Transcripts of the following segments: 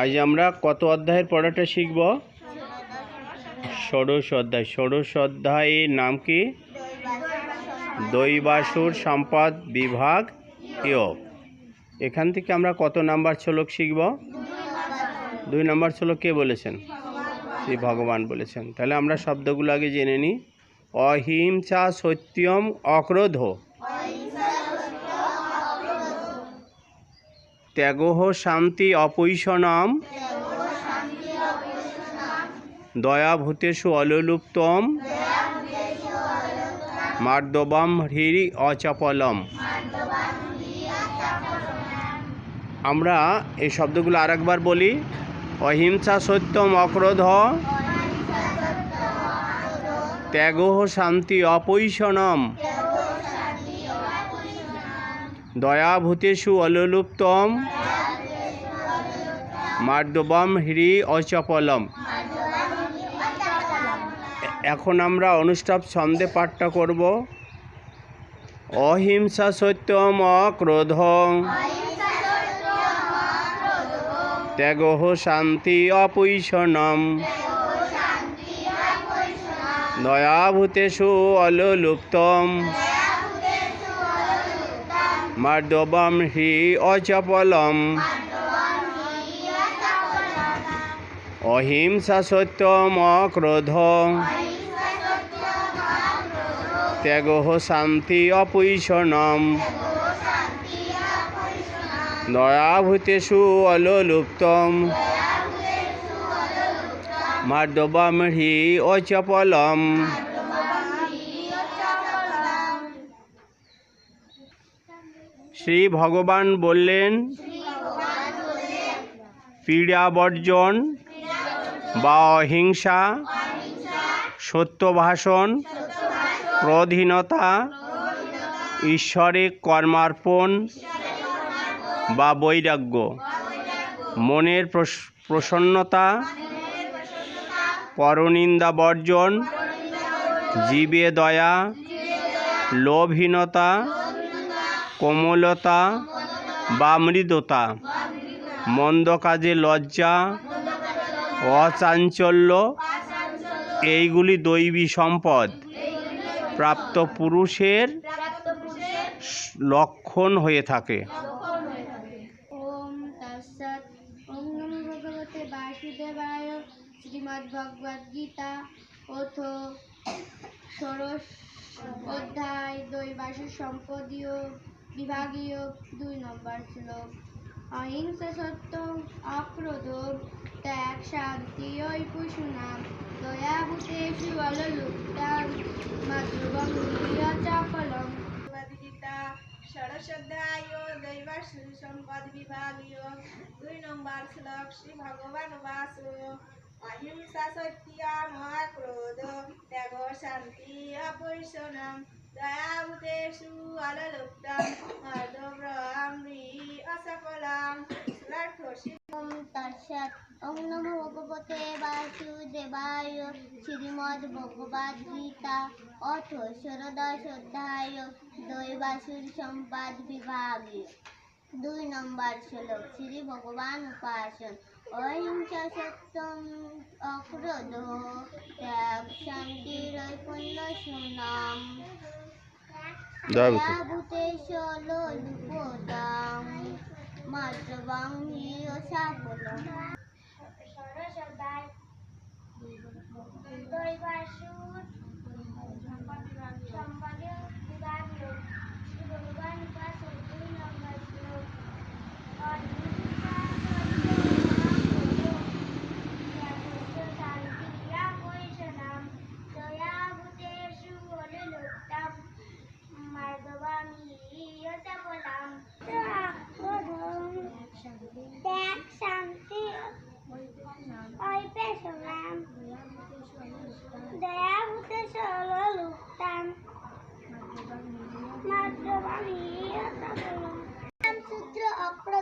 আজ আমরা কত অধ্যায়ের পড়াটা শিখব? ষোড়শ অধ্যায়। ষোড়শ অধ্যায়ের নাম কি? দৈবাসুর সম্পদ বিভাগ ইয় এখান থেকে আমরা কত নাম্বার শ্লোক শিখব? দুই নাম্বার শ্লোক কে বলেছেন? শ্রী ভগবান বলেছেন। তাহলে আমরা শব্দগুলো আগে জেনে নিই। অহিংসা সত্যম অক্রোধ। ত্যাগহ শান্তি অপৈষণম দয়াভূতেষু অলুপ্তম মার্দবাম হৃরি অচপলম। আমরা এই শব্দগুলো আরেকবার বলি। অহিংসা সত্যম অক্রোধ। ত্যাগহ শান্তি অপৈষণম দয়াভূতেষু অলুপ্তম মার্দবম হ্রি অচপলম। এখন আমরা অনুষ্ঠাপ ছন্দে পাঠটা করব। অহিংসা সত্যম অক্রোধ। ত্যাগহ শান্তি অপৈষণম দয়াভূতেষু অলুপ্তম মার্দবম হি অচপলম। অহিংসা সত্যম অক্রোধ ত্যাগ শান্তি অপৈষণম দয়াভূতেষু অলুপ্তম মার্দবম হি অচপলম। শ্রী ভগবান বললেন, পীড়া বর্জন বা অহিংসা সত্য ভাষণ ক্রোধহীনতা ঈশ্বরে কর্মার্পণ বা বৈরাগ্য। মনের প্রস- প্রসন্নতা, পরনিন্দা বর্জন, জীবে দয়া, লোভহীনতা কোমলতা বা মৃদতা। মন্দ কাজে লজ্জা, অচাঞ্চল্য, এইগুলি দৈবী সম্পদ। প্রাপ্ত পুরুষের লক্ষণ হয়ে থাকে। অধ্যায় দৈবাসু সম্পদীয়। বিভাগীয় দুই নম্বর শ্লোক। অহিংসা সত্য অক্রোধ, ত্যাগ, শান্তি ঐপুষুনাম দয়াভূতেষু অলুপ্তাম মাতৃগম চাপলম গীতা ষোড়শ অধ্যায় দৈবাসু সম্পদ বিভাগীয় দুই নম্বর শ্লোক শ্রী ভগবান বাস। অহিংসা সত্যম ক্রোধ ত্যাগ, শান্তি, অপরিশনম অসফলাম শ্লোক শ্রী ওম তৎসৎ ওম নমো ভগবতে বাসুদেবায়। শ্রীমদ্ ভগবদ গীতা। অথ ষোড়দশ অধ্যায় দৈবাসুর সম্পাদ বিভাগে। দুই নম্বর শ্লোক। শ্রী ভগবান উপাসন। অহিংসা সত্যম অক্রোধ। ত্যাগ শান্তির ঐপুণ্য সুনাম। দয়াভূতে। দয়াভূতেষু লুপোতাম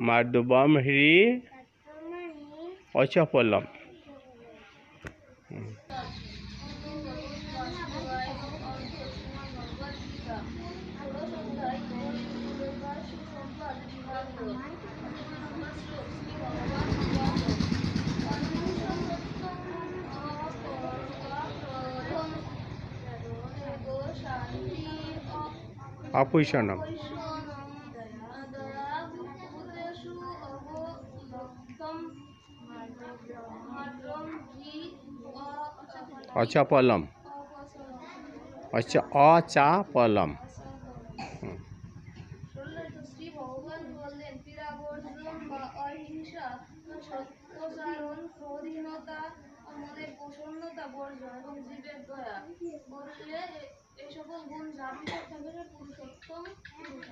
বুদ্ধেষু অলুলুপ্তম অলরক্তম মার্দবম হ্রি তত্ত্বমণি অচপলম অপৈশনম অচপলম অচ অচাপলম হুম। শ্রী ভগবান বললেন পীড়াবর্জন বা অহিংসা সত্যচারণ স্বাধীনতা মনের প্রসন্নতা এই সকল গুণ থাকে পুরুষোত্তম পুরুষ।